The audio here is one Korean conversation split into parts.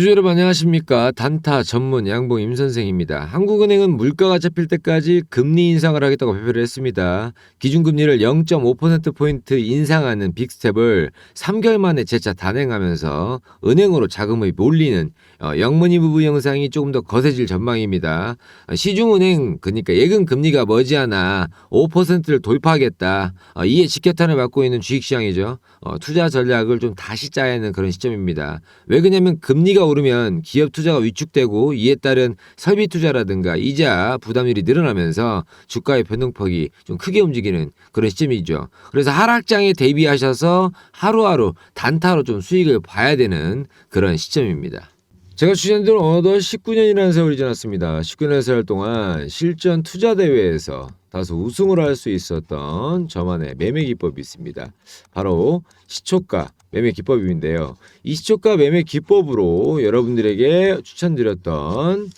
주주 여러분 안녕하십니까 단타 전문 양봉 임 선생입니다. 한국은행은 물가가 잡힐 때까지 금리 인상을 하겠다고 발표를 했습니다. 기준금리를 0.5% 포인트 인상하는 빅스텝을 3개월 만에 재차 단행하면서 은행으로 자금이 몰리는 어, 영문이 부부 영상이 조금 더 거세질 전망입니다. 어, 시중은행 그러니까 예금 금리가 머지않아 5%를 돌파하겠다. 어, 이에 직격탄을 맞고 있는 주식시장이죠. 어, 투자 전략을 좀 다시 짜야 하는 그런 시점입니다. 왜 그러냐면 금리가 오르면 기업 투자가 위축되고 이에 따른 설비 투자라든가 이자 부담률이 늘어나면서 주가의 변동폭이 좀 크게 움직이는 그런 시점이죠. 그래서 하락장에 대비하셔서 하루하루 단타로 좀 수익을 봐야 되는 그런 시점입니다. 제가 추천드린 어느덧 19년이라는 세월이 지났습니다. 19년 세월 동안 실전 투자 대회에서 다소 우승을 할 수 있었던 저만의 매매 기법이 있습니다. 바로 시초가 매매 기법인데요. 이 시초가 매매 기법으로 여러분들에게 추천드렸던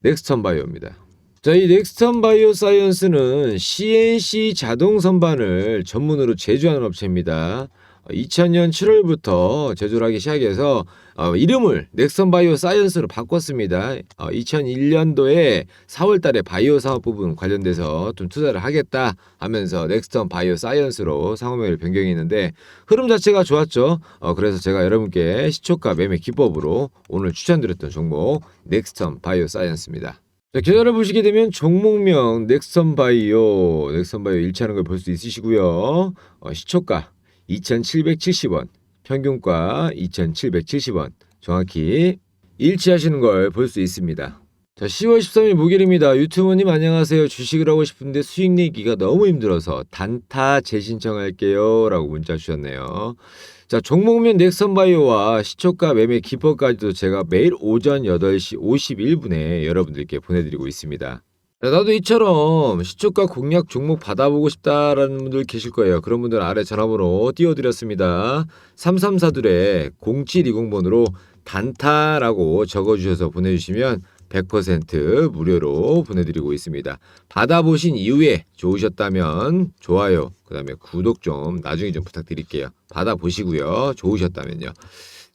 넥스턴 바이오입니다. 자, 이 넥스턴 바이오 사이언스는 CNC 자동 선반을 전문으로 제조하는 업체입니다. 2000년 7월부터 제조를 하기 시작해서 어, 이름을 넥선 바이오 사이언스로 바꿨습니다. 어, 2001년도에 4월 달에 바이오 사업 부분 관련돼서 좀 투자를 하겠다 하면서 넥스턴 바이오 사이언스로 상호명을 변경했는데 흐름 자체가 좋았죠. 어, 그래서 제가 여러분께 시초가 매매 기법으로 오늘 추천드렸던 종목 넥스턴 바이오 사이언스입니다. 자, 계좌를 보시게 되면 종목명 넥선 바이오, 넥선 바이오 일치하는 걸 볼 수 있으시고요. 어, 시초가 2,770원, 평균가 2,770원, 정확히 일치하시는 걸 볼 수 있습니다. 자, 10월 13일 목요일입니다. 유튜브님 안녕하세요. 주식을 하고 싶은데 수익 내기가 너무 힘들어서 단타 재신청할게요. 라고 문자 주셨네요. 자, 종목면 넥선바이오와 시초가 매매 기법까지도 제가 매일 오전 8시 51분에 여러분들께 보내드리고 있습니다. 자, 나도 이처럼 시초가 공략 종목 받아보고 싶다라는 분들 계실 거예요. 그런 분들 아래 전화번호 띄워드렸습니다. 3342에 0720번으로 단타라고 적어주셔서 보내주시면 100% 무료로 보내드리고 있습니다. 받아보신 이후에 좋으셨다면 좋아요, 그 다음에 구독 좀 나중에 좀 부탁드릴게요. 받아보시고요. 좋으셨다면요.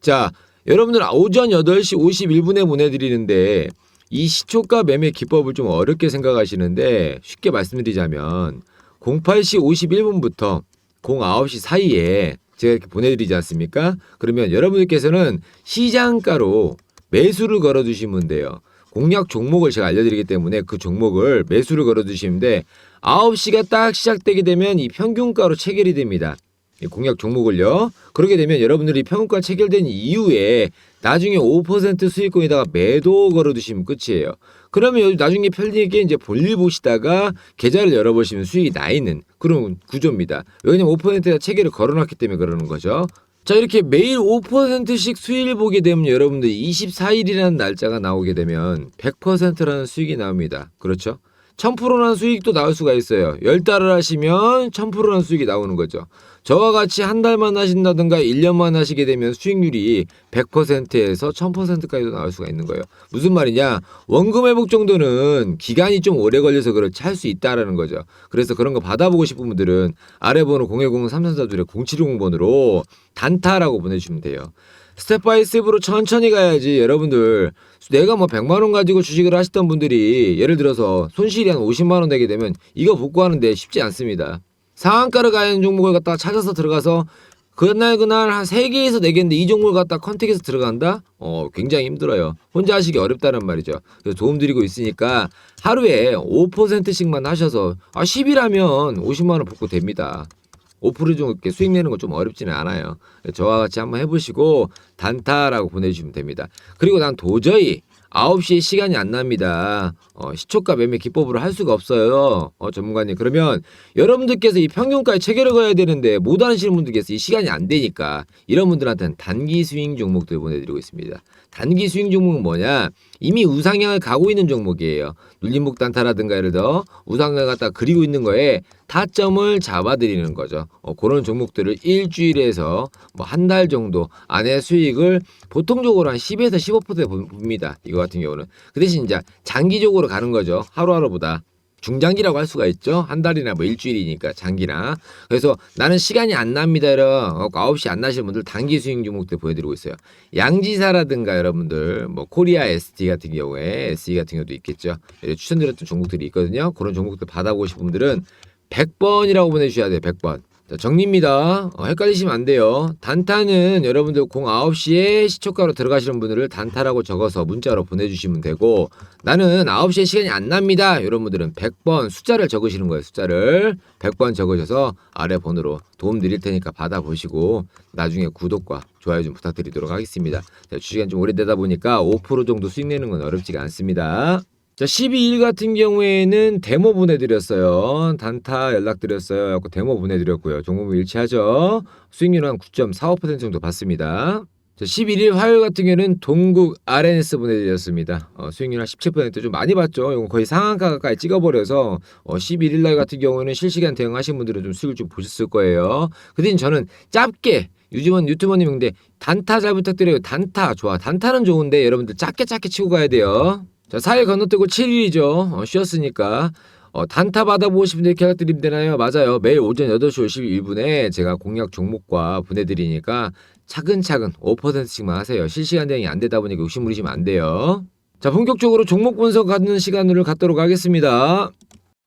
자, 여러분들 오전 8시 51분에 보내드리는데 이 시초가 매매 기법을 좀 어렵게 생각하시는데 쉽게 말씀드리자면 08시 51분부터 09시 사이에 제가 이렇게 보내드리지 않습니까? 그러면 여러분들께서는 시장가로 매수를 걸어두시면 돼요. 공략 종목을 제가 알려드리기 때문에 그 종목을 매수를 걸어두시면 돼 9시가 딱 시작되게 되면 이 평균가로 체결이 됩니다. 이 공략 종목을요. 그렇게 되면 여러분들이 평균가 체결된 이후에 나중에 5% 수익권에다가 매도 걸어두시면 끝이에요. 그러면 나중에 편리하게 이제 볼일 보시다가 계좌를 열어보시면 수익이 나 있는 그런 구조입니다. 왜냐면 5%가 체결을 걸어놨기 때문에 그러는 거죠. 자 이렇게 매일 5%씩 수익을 보게 되면 여러분들 24일이라는 날짜가 나오게 되면 100%라는 수익이 나옵니다. 그렇죠? 1000%라는 수익도 나올 수가 있어요. 10달을 하시면 1000%라는 수익이 나오는 거죠. 저와 같이 한 달만 하신다든가 1년만 하시게 되면 수익률이 100%에서 1000%까지도 나올 수가 있는 거예요. 무슨 말이냐? 원금 회복 정도는 기간이 좀 오래 걸려서 그렇지 할 수 있다라는 거죠. 그래서 그런 거 받아보고 싶은 분들은 아래 번호 010-3342에 0710번으로 단타라고 보내주시면 돼요. 스텝 바이 스텝으로 천천히 가야지 여러분들 내가 뭐 100만 원 가지고 주식을 하시던 분들이 예를 들어서 손실이 한 50만 원 되게 되면 이거 복구하는데 쉽지 않습니다. 상한가를 가는 종목을 갖다가 찾아서 들어가서 그날 그날 한 3개에서 4개인데 이 종목을 갖다 컨택해서 들어간다? 어, 굉장히 힘들어요. 혼자 하시기 어렵다는 말이죠. 그래서 도움 드리고 있으니까 하루에 5%씩만 하셔서 아 10이라면 50만 원 복구 됩니다. 5% 정도 이렇게 수익 내는 건 좀 어렵지는 않아요. 저와 같이 한번 해보시고 단타라고 보내주시면 됩니다. 그리고 난 도저히 9시에 시간이 안 납니다. 어, 시초가 매매 기법으로 할 수가 없어요. 어, 전문가님. 그러면 여러분들께서 이 평균가에 체결을 거야 되는데 못 하시는 분들께서 이 시간이 안 되니까 이런 분들한테는 단기 스윙 종목들 보내드리고 있습니다. 단기 스윙 종목은 뭐냐? 이미 우상향을 가고 있는 종목이에요. 눌림목 단타라든가 예를 들어 우상향을 갖다 그리고 있는 거에 타점을 잡아드리는 거죠. 어, 그런 종목들을 일주일에서 뭐 한 달 정도 안에 수익을 보통적으로 한 10에서 15% 봅니다. 이거 같은 경우는. 그 대신 이제 장기적으로 가는 거죠. 하루하루보다. 중장기라고 할 수가 있죠. 한 달이나 뭐 일주일이니까 장기나. 그래서 나는 시간이 안 납니다. 이런 9시 안 나시는 분들 단기 수익 종목들 보여드리고 있어요. 양지사라든가 여러분들 뭐 코리아 ST 같은 경우에 SE 같은 경우도 있겠죠. 추천드렸던 종목들이 있거든요. 그런 종목들 받아보신 분들은 100번이라고 보내주셔야 돼요. 100번. 자, 정리입니다. 어, 헷갈리시면 안 돼요. 단타는 여러분들 09시에 시초가로 들어가시는 분들을 단타라고 적어서 문자로 보내주시면 되고 나는 9시에 시간이 안 납니다. 이런 분들은 100번 숫자를 적으시는 거예요. 숫자를 100번 적으셔서 아래 번호로 도움 드릴 테니까 받아보시고 나중에 구독과 좋아요 좀 부탁드리도록 하겠습니다. 자, 주시간 좀 오래되다 보니까 5% 정도 수익 내는 건 어렵지가 않습니다. 자, 12일 같은 경우에는 데모 보내드렸어요. 단타 연락드렸어요. 데모 보내드렸고요. 종목 일치하죠. 수익률은 한9.45% 정도 받습니다. 자, 11일 화요일 같은 경우에는 동국 RNS 보내드렸습니다. 어, 수익률 한 17%좀 많이 받죠. 이거 거의 상한가 가까이 찍어버려서 어, 11일 날 같은 경우에는 실시간 대응하신 분들은 좀 수익을 좀 보셨을 거예요. 그 대신 저는 짧게 유지원 유튜버님인데 단타 잘 부탁드려요. 단타 좋아. 단타는 좋은데 여러분들 짧게 짧게 치고 가야 돼요. 자, 4일 건너뛰고 7일이죠. 어, 쉬었으니까. 어, 단타 받아보고 싶은데 이렇게 드리면 되나요? 맞아요. 매일 오전 8시 51분에 제가 공략 종목과 보내드리니까 차근차근 5%씩만 하세요. 실시간 대응이 안 되다 보니까 욕심 부리시면 안 돼요. 자, 본격적으로 종목 분석 하는 시간을 갖도록 하겠습니다.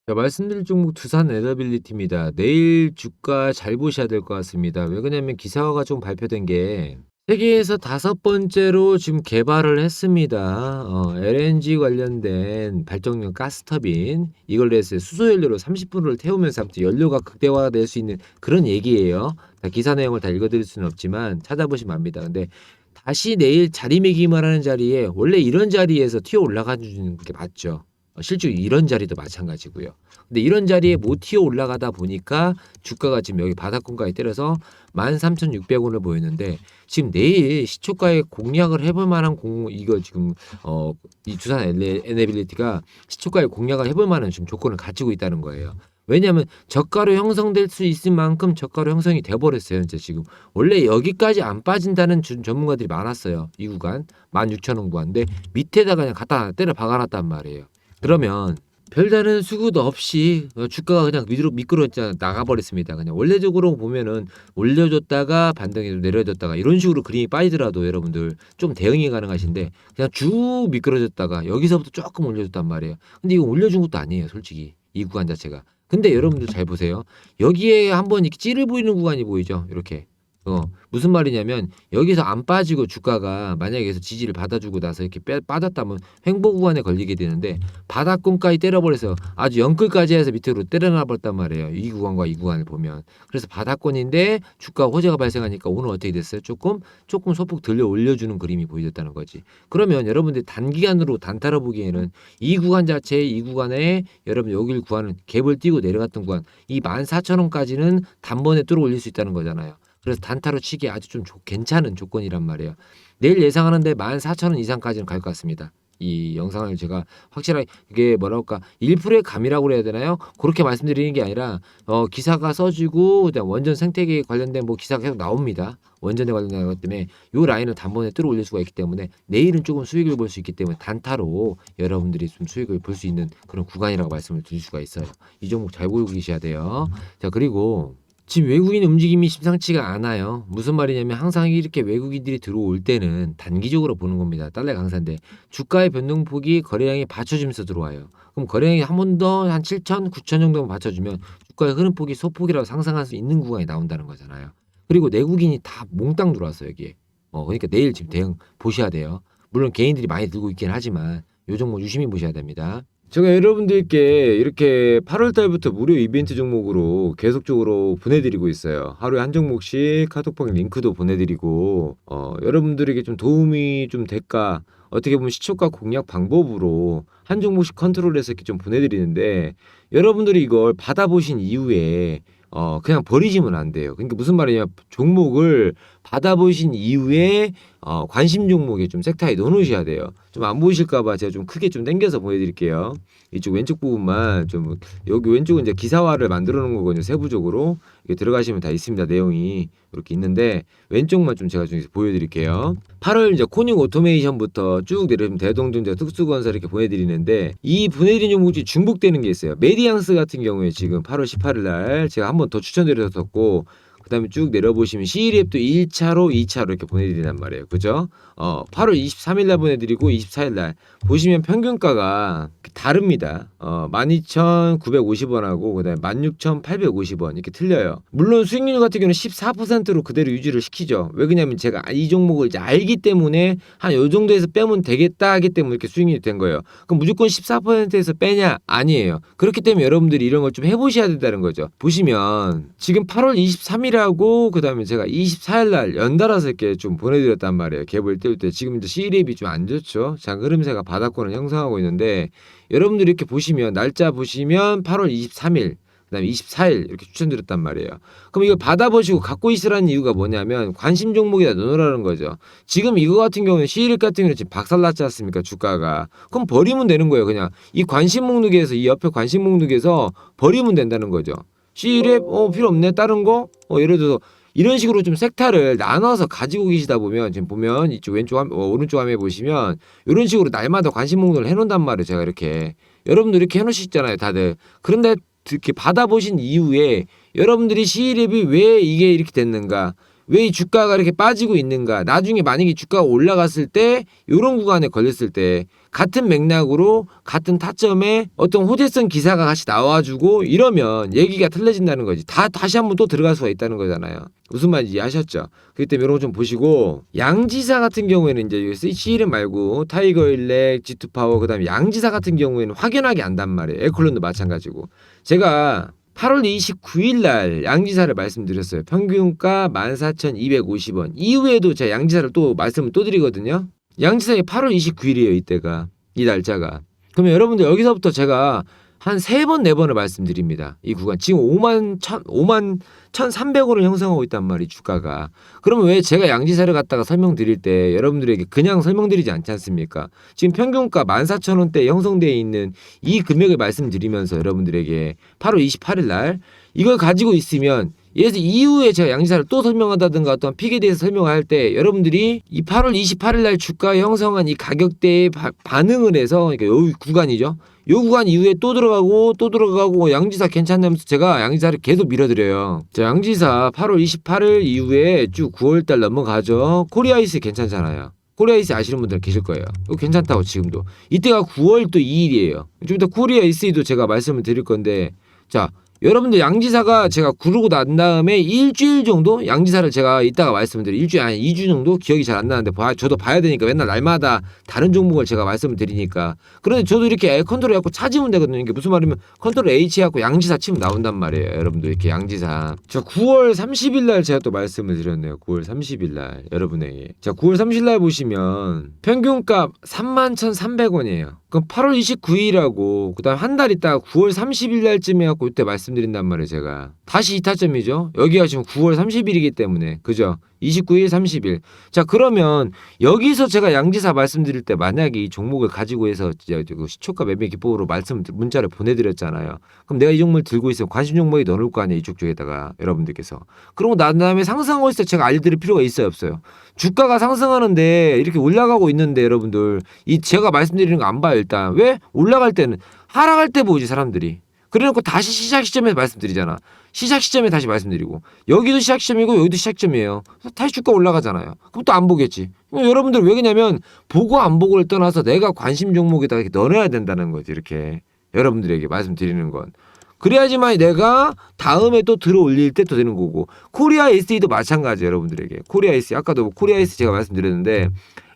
자, 말씀드릴 종목 두산 에더빌리티입니다. 내일 주가 잘 보셔야 될 것 같습니다. 왜 그러냐면 기사화가 좀 발표된 게 세계에서 다섯 번째로 지금 개발을 했습니다. 어, LNG 관련된 발전용 가스터빈 이걸로 해서 수소연료로 30분을 태우면서 아무튼 연료가 극대화될 수 있는 그런 얘기예요. 다 기사 내용을 다 읽어드릴 수는 없지만 찾아보시면 압니다. 근데 다시 내일 자리매김을 하는 자리에 원래 이런 자리에서 튀어 올라가는 게 맞죠. 어, 실제로 이런 자리도 마찬가지고요. 근데 이런 자리에 못 튀어 올라가다 보니까 주가가 지금 여기 바닥권가에 때려서 13,600원을 보이는데 지금 내일 시초가에 공략을 해볼 만한 공 이거 지금 어이 엘레- 에네빌리티가 시초가에 공략을 해볼 만한 지금 조건을 가지고 있다는 거예요. 왜냐하면 저가로 형성될 수 있을 만큼 저가로 형성이 돼버렸어요. 이제 지금 원래 여기까지 안 빠진다는 주- 전문가들이 많았어요. 이 구간 16,000원 구간인데 밑에다가 그냥 갖다 때려 박아놨단 말이에요. 그러면 별다른 수구도 없이 어, 주가가 그냥 밑으로 미끄러져 나가버렸습니다. 그냥 원래적으로 보면은 올려줬다가 반등해서 내려줬다가 이런 식으로 그림이 빠지더라도 여러분들 좀 대응이 가능하신데 그냥 쭉 미끄러졌다가 여기서부터 조금 올려줬단 말이에요. 근데 이거 올려준 것도 아니에요, 솔직히 이 구간 자체가. 근데 여러분들 잘 보세요. 여기에 한번 이렇게 찌를 보이는 구간이 보이죠, 이렇게. 어, 무슨 말이냐면 여기서 안 빠지고 주가가 만약에 여기서 지지를 받아주고 나서 이렇게 빼, 빠졌다면 횡보 구간에 걸리게 되는데 바닥권까지 때려버려서 아주 영끌까지 해서 밑으로 때려놔 버렸단 말이에요. 이 구간과 이 구간을 보면 그래서 바닥권인데 주가 호재가 발생하니까 오늘 어떻게 됐어요? 조금 조금 소폭 들려 올려주는 그림이 보여졌다는 거지. 그러면 여러분들 단기간으로 단타로 보기에는 이 구간 자체 이 구간에 여러분 여길 구간은 갭을 띄고 내려갔던 구간 이 14,000원까지는 단번에 뚫어 올릴 수 있다는 거잖아요. 그래서 단타로 치기 아주 좀 조- 괜찮은 조건이란 말이에요. 내일 예상하는데 14,000원 이상까지는 갈 것 같습니다. 이 영상을 제가 확실하게 이게 뭐랄까 1%의 감이라고 그래야 되나요? 그렇게 말씀드리는 게 아니라 어 기사가 써지고 원전 생태계 관련된 뭐 기사가 계속 나옵니다. 원전에 관련된 것 때문에 요 라인을 단번에 뚫어 올릴 수가 있기 때문에 내일은 조금 수익을 볼 수 있기 때문에 단타로 여러분들이 좀 수익을 볼 수 있는 그런 구간이라고 말씀을 드릴 수가 있어요. 이 종목 잘 보고 계셔야 돼요. 자 그리고 지금 외국인 움직임이 심상치가 않아요. 무슨 말이냐면 항상 이렇게 외국인들이 들어올 때는 단기적으로 보는 겁니다. 달러 강세인데 주가의 변동폭이 거래량이 받쳐주면서 들어와요. 그럼 거래량이 한 번 더 한 7천, 9천 정도만 받쳐주면 주가의 흐름폭이 소폭이라도 상승할 수 있는 구간이 나온다는 거잖아요. 그리고 내국인이 다 몽땅 들어왔어요 여기에. 어 그러니까 내일 지금 대응 보셔야 돼요. 물론 개인들이 많이 들고 있긴 하지만 요 종목 유심히 보셔야 됩니다. 제가 여러분들께 이렇게 8월 달부터 무료 이벤트 종목으로 계속적으로 보내드리고 있어요. 하루에 한 종목씩 카톡방 링크도 보내드리고 어, 여러분들에게 좀 도움이 좀 될까 어떻게 보면 시초가 공략 방법으로 한 종목씩 컨트롤해서 이렇게 좀 보내드리는데 여러분들이 이걸 받아보신 이후에 어 그냥 버리시면 안 돼요. 그러니까 무슨 말이냐 종목을 받아보신 이후에 어 관심 종목에 좀 섹터에 넣어놓으셔야 돼요. 좀 안 보이실까봐 제가 좀 크게 좀 당겨서 보여드릴게요. 이쪽 왼쪽 부분만 좀 여기 왼쪽은 이제 기사화를 만들어 놓은 거거든요. 세부적으로 이게 들어가시면 다 있습니다. 내용이 이렇게 있는데 왼쪽만 좀 제가 좀 보여드릴게요. 8월 이제 코닝 오토메이션부터 쭉 내려오면 대동전자 특수건설 이렇게 보내드리는데 이 보내드린 종목 중에 중복되는 게 있어요. 메디앙스 같은 경우에 지금 8월 18일 날 제가 한 번 더 추천드렸었고 그다음에 쭉 내려보시면 C랩도 1차로 2차로 이렇게 보내드린단 말이에요. 그죠? 어, 8월 23일 날 보내드리고 24일 날 보시면 평균가가 다릅니다. 어, 12,950원하고 그다음에 16,850원 이렇게 틀려요. 물론 수익률 같은 경우는 14%로 그대로 유지를 시키죠. 왜 그러냐면 제가 이 종목을 이제 알기 때문에 한 요 정도에서 빼면 되겠다 하기 때문에 이렇게 수익률이 된 거예요. 그럼 무조건 14%에서 빼냐? 아니에요. 그렇기 때문에 여러분들이 이런 걸 좀 해보셔야 된다는 거죠. 보시면 지금 8월 23일 하고 그다음에 제가 24일 날 연달아서 이렇게 좀 보내드렸단 말이에요. 갭을 띄울 때 지금 이제 C랩이 좀 안 좋죠. 자 흐름세가 바닥권을 형성하고 있는데 여러분들이 이렇게 보시면 날짜 보시면 8월 23일 그다음에 24일 이렇게 추천드렸단 말이에요. 그럼 이걸 받아보시고 갖고 있으라는 이유가 뭐냐면 관심 종목에다 넣으라는 거죠. 지금 이거 같은 경우는 시일 같은 경우는 지금 박살났지 않습니까 주가가 그럼 버리면 되는 거예요 그냥 이 관심 목록에서 이 옆에 관심 목록에서 버리면 된다는 거죠. 시일에 어 필요 없네. 다른 거? 어, 예를 들어서 이런 식으로 좀 섹터를 나눠서 가지고 계시다 보면 지금 보면 이쪽 왼쪽 화면, 어, 오른쪽 화면에 보시면 이런 식으로 날마다 관심 목록을 해놓는단 말이에요 제가 이렇게. 여러분들 이렇게 해놓으시잖아요 다들. 그런데 이렇게 받아보신 이후에 여러분들이 시일랩이 왜 이게 이렇게 됐는가? 왜 이 주가가 이렇게 빠지고 있는가? 나중에 만약에 주가가 올라갔을 때 이런 구간에 걸렸을 때 같은 맥락으로 같은 타점에 어떤 호재성 기사가 같이 나와주고 이러면 얘기가 틀려진다는 거지 다 다시 한번 또 들어갈 수가 있다는 거잖아요 무슨 말인지 이해하셨죠 그렇기 때문에 이런 거 좀 보시고 양지사 같은 경우에는 이제 C일랩 말고 타이거 일렉 G2 파워 그다음에 양지사 같은 경우에는 확연하게 안단 말이에요 에콜론도 마찬가지고 제가 8월 29일 날 양지사를 말씀드렸어요. 평균가 14,250원. 이후에도 제가 양지사를 또 말씀을 또 드리거든요. 양지사가 8월 29일이에요, 이때가. 이 날짜가. 그러면 여러분들 여기서부터 제가 한 세 번, 네 번을 말씀드립니다. 이 구간. 지금 5만 1 5만 1,300원을 형성하고 있단 말이 주가가. 그러면 왜 제가 양지사를 갖다가 설명드릴 때 여러분들에게 그냥 설명드리지 않지 않습니까? 지금 평균가 14,000원대 형성되어 있는 이 금액을 말씀드리면서 여러분들에게 8월 28일 날 이걸 가지고 있으면 들어 이후에 제가 양지사를 또 설명한다든가 어떤 픽에 대해서 설명할 때 여러분들이 이 8월 28일 날 주가 형성한 이 가격대에 바- 반응을 해서 그러니까 요 구간이죠. 요 구간 이후에 또 들어가고 또 들어가고 양지사 괜찮다면서 제가 양지사를 계속 밀어드려요. 자, 양지사 8월 28일 이후에 쭉 9월 달 넘어가죠. 코리아이스 괜찮잖아요. 코리아이스 아시는 분들 계실 거예요. 이거 괜찮다고 지금도. 이때가 9월 또 2일이에요. 좀 이따 코리아이스도 제가 말씀을 드릴 건데 자 여러분들 양지사가 제가 구르고 난 다음에 일주일 정도 양지사를 제가 이따가 말씀을 드릴 일주일 아니 2주 정도 기억이 잘 안 나는데 봐 저도 봐야 되니까 맨날 날마다 다른 종목을 제가 말씀을 드리니까. 그런데 저도 이렇게 컨트롤 해갖고 찾으면 되거든요. 이게 무슨 말이면 컨트롤 H 해갖고 양지사 치면 나온단 말이에요 여러분들. 이렇게 양지사. 자 9월 30일 날 제가 또 말씀을 드렸네요 9월 30일 날 여러분에게. 자 9월 30일 날 보시면 평균값 31,300원이에요. 그럼 8월 29일하고 그 다음 한 달 있다가 9월 30일 날쯤에 갖고 이때 말씀 드린단 말이에요 제가. 다시 이타점이죠. 여기가 지금 9월 30일이기 때문에. 그죠? 29일 30일. 자 그러면 여기서 제가 양지사 말씀드릴 때 만약에 이 종목을 가지고 해서 그 시초가 매매 기법으로 말씀 문자를 보내 드렸잖아요. 그럼 내가 이 종목을 들고 있으면 관심 종목에 넣어 놓을 거 아니에요 이쪽 쪽에다가 여러분들께서. 그러고 난 다음에 상승하고 있을 때 제가 알려 드릴 필요가 있어요 없어요? 주가가 상승하는데 이렇게 올라가고 있는데 여러분들 이 제가 말씀드리는 거 안 봐요 일단. 왜? 올라갈 때는 하락할 때 보지 사람들이 그래놓고 다시 시작 시점에서 말씀드리잖아. 시작 시점에 다시 말씀드리고. 여기도 시작 시점이고 여기도 시작 시점이에요. 다시 주가 올라가잖아요. 그럼 또 안 보겠지. 여러분들 왜 그러냐면 보고 안 보고를 떠나서 내가 관심 종목에다 이렇게 넣어놔야 된다는 거지 이렇게. 여러분들에게 말씀드리는 건. 그래야지만 내가 다음에 또 들어 올릴 때 또 되는 거고. 코리아 SE도 마찬가지 여러분들에게. 코리아 SE 아까도 뭐 코리아 SE 제가 말씀드렸는데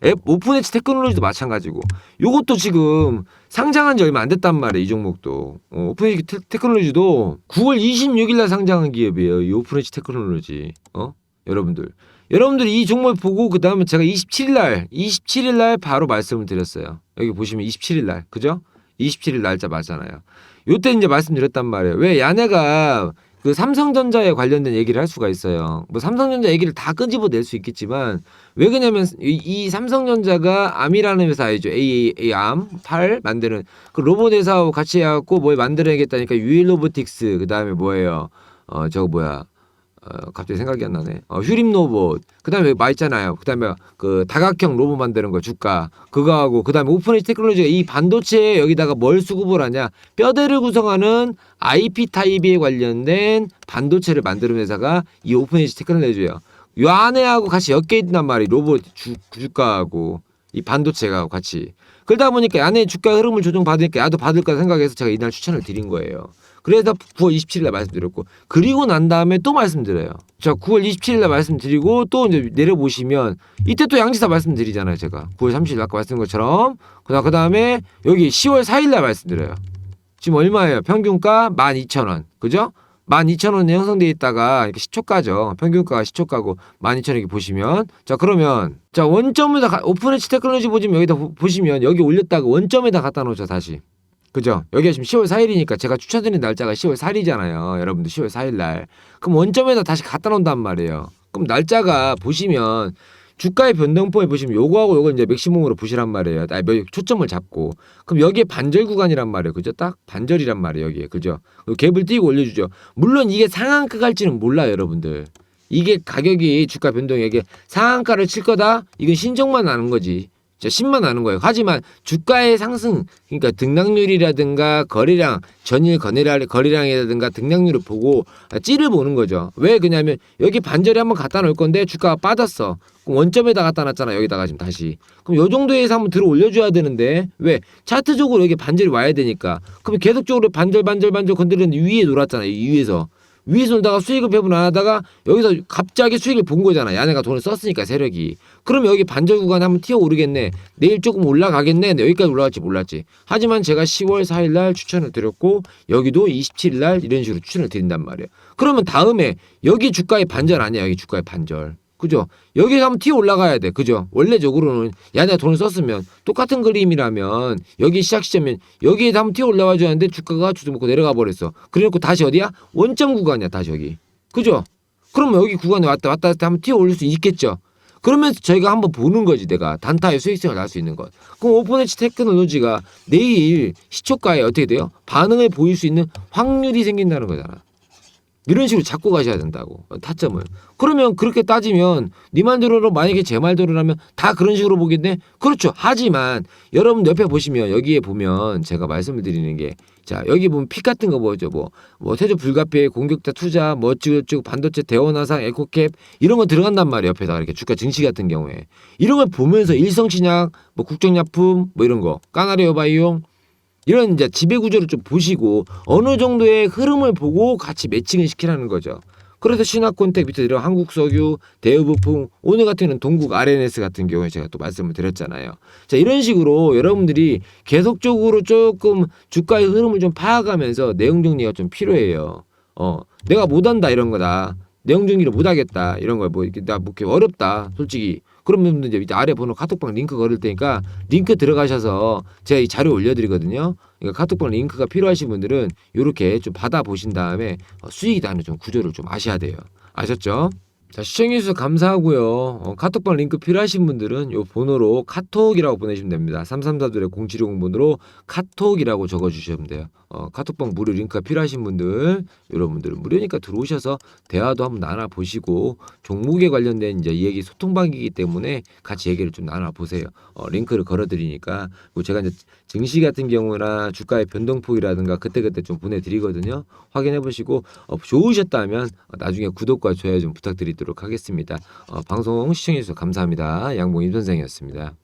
앱 오픈 엣지 테크놀로지도 마찬가지고. 요것도 지금 상장한 지 얼마 안 됐단 말이에요 이 종목도. 어, 오픈 엣지 테, 테크놀로지도 9월 26일 날 상장한 기업이에요 이 오픈 엣지 테크놀로지. 어? 여러분들. 여러분들이 이 종목을 보고 그 다음에 제가 27일 날 27일 날 바로 말씀을 드렸어요. 여기 보시면 27일 날. 그죠? 27일 날짜 맞잖아요. 요때 이제 말씀드렸단 말이에요. 왜 야네가 그 삼성전자에 관련된 얘기를 할 수가 있어요. 뭐 삼성전자 얘기를 다 끄집어 낼 수 있겠지만 왜 그러냐면 이, 이 삼성전자가 암이라는 회사 알죠? AA암 8 만드는 그 로봇 회사하고 같이 해갖고 뭘 만들어야겠다니까 유일 로보틱스 그 다음에 뭐예요? 어 저거 뭐야? 어, 갑자기 생각이 안 나네. 어, 휴림 로봇. 그다음에 마 있잖아요. 그다음에 그 다각형 로봇 만드는 거 주가 그거 하고 그다음에 오픈 에지 테크놀로지가 이 반도체에 여기다가 뭘 수급을 하냐? 뼈대를 구성하는 IP 타입에 관련된 반도체를 만드는 회사가 이 오픈 에지 테크놀로지예요. 요 안에하고 같이 엮여 있단 말이 로봇 주, 주가하고 이 반도체가 같이. 그러다 보니까 안에 주가 흐름을 조정 받으니까 나도 받을까 생각해서 제가 이날 추천을 드린 거예요. 그래서 9월 27일에 말씀드렸고 그리고 난 다음에 또 말씀드려요. 자, 9월 27일에 말씀드리고 또 이제 내려보시면 이때 또 양지사 말씀드리잖아요. 제가 9월 30일 아까 말씀드린 것처럼 그다 그 다음에 여기 10월 4일날 말씀드려요. 지금 얼마예요? 평균가 12,000원. 그죠? 12,000원에 형성돼 있다가 이렇게 시초가죠. 평균가가 시초가고 12,000원 이렇게 보시면 자 그러면 자 원점에다 가- 오픈에치 테크놀로지 보시면 여기다 보- 보시면 여기 올렸다가 원점에다 갖다 놓죠 다시. 그죠? 여기가 지금 10월 4일이니까 제가 추천드린 날짜가 10월 4일이잖아요. 여러분들 10월 4일 날. 그럼 원점에다 다시 갖다 놓는단 말이에요. 그럼 날짜가 보시면 주가의 변동폭에 보시면 요거하고 요거 이제 맥시멈으로 보시란 말이에요. 아, 몇- 초점을 잡고. 그럼 여기에 반절 구간이란 말이에요. 그죠? 딱 반절이란 말이에요. 여기에. 그죠? 그 갭을 띄고 올려주죠. 물론 이게 상한가 갈지는 몰라요. 여러분들. 이게 가격이 주가 변동이 이게 상한가를 칠 거다? 이건 신종만 나는 거지. 진짜 신만 나는 거예요. 하지만 주가의 상승, 그러니까 등락률이라든가 거래량, 전일 거래량, 거래량이라든가 등락률을 보고 찌를 보는 거죠. 왜 그냐면 여기 반절에 한번 갖다 놓을 건데 주가가 빠졌어. 그럼 원점에다 갖다 놨잖아. 여기다가 지금 다시. 그럼 요 정도에서 한번 들어 올려줘야 되는데 왜 차트적으로 여기 반절이 와야 되니까. 그럼 계속적으로 반절 반절 반절 건드리는데 위에 놀았잖아요. 이 위에서. 위에서 놀다가 수익을 배분 안 하다가 여기서 갑자기 수익을 본 거잖아. 야네가 돈을 썼으니까 세력이. 그럼 여기 반절 구간에 한번 튀어 오르겠네. 내일 조금 올라가겠네. 여기까지 올라갈지 몰랐지. 하지만 제가 10월 4일 날 추천을 드렸고 여기도 27일 날 이런 식으로 추천을 드린단 말이에요. 그러면 다음에 여기 주가의 반절 아니야. 여기 주가의 반절. 그죠? 여기서 한번 튀어 올라가야 돼. 그죠? 원래적으로는 야 내가 돈을 썼으면 똑같은 그림이라면 여기 시작 시점면 여기에서 한번 튀어 올라와 줘야 하는데 주가가 주도 먹고 내려가 버렸어. 그래놓고 다시 어디야? 원점 구간이야. 다시 여기. 그죠? 그러면 여기 구간에 왔다 왔다 갔다 한번 튀어 올릴 수 있겠죠. 그러면서 저희가 한번 보는 거지 내가 단타의 수익성을 날수 있는 것. 그럼 오픈에치 테크놀로지가 내일 시초가에 어떻게 돼요? 반응을 보일 수 있는 확률이 생긴다는 거잖아. 이런 식으로 잡고 가셔야 된다고 어, 타점을. 그러면 그렇게 따지면 네 말대로 만약에 제 말대로라면 다 그런 식으로 보겠네. 그렇죠. 하지만 여러분 옆에 보시면 여기에 보면 제가 말씀을 드리는 게 자 여기 보면 픽 같은 거 뭐죠 뭐 뭐 태조 불가피해 공격자 투자 뭐 어쩌고저쩌고 반도체 대원화상 에코캡 이런 거 들어간단 말이에요 옆에다가 이렇게 주가 증시 같은 경우에 이런 걸 보면서 일성신약 뭐 국정약품 뭐 이런 거 까나리오 바이용 이런 이제 지배 구조를 좀 보시고 어느 정도의 흐름을 보고 같이 매칭을 시키라는 거죠. 그래서 신화콘텍 밑에 들어 한국 석유, 대우부품, 오늘 같은 경우는 동국 RNS 같은 경우에 제가 또 말씀을 드렸잖아요. 자 이런 식으로 여러분들이 계속적으로 조금 주가의 흐름을 좀 파악하면서 내용 정리가 좀 필요해요. 어 내가 못한다 이런 거다. 내용 정리를 못하겠다 이런 거뭐 이렇게 나 뭐 이렇게 어렵다 솔직히 그러면 이제 아래 번호 카톡방 링크 걸을 테니까 링크 들어가셔서 제가 이 자료 올려드리거든요. 그러니까 카톡방 링크가 필요하신 분들은 이렇게 좀 받아 보신 다음에 어, 수익이 나는 좀 구조를 좀 아셔야 돼요. 아셨죠? 자 시청해주셔서 감사하고요. 어, 카톡방 링크 필요하신 분들은 요 번호로 카톡이라고 보내시면 됩니다. 334둘의 0750번으로 카톡이라고 적어주시면 돼요. 어, 카톡방 무료 링크가 필요하신 분들 여러분들은 무료니까 들어오셔서 대화도 한번 나눠 보시고 종목에 관련된 이제 이 얘기 소통방이기 때문에 같이 얘기를 좀 나눠 보세요. 어, 링크를 걸어드리니까 그리고 제가 이제 증시 같은 경우나 주가의 변동폭이라든가 그때그때 좀 보내드리거든요. 확인해 보시고 어, 좋으셨다면 어, 나중에 구독과 좋아요 좀 부탁 드리도록 하겠습니다. 어, 방송 시청해 주셔서 감사합니다. 양봉임 선생이었습니다.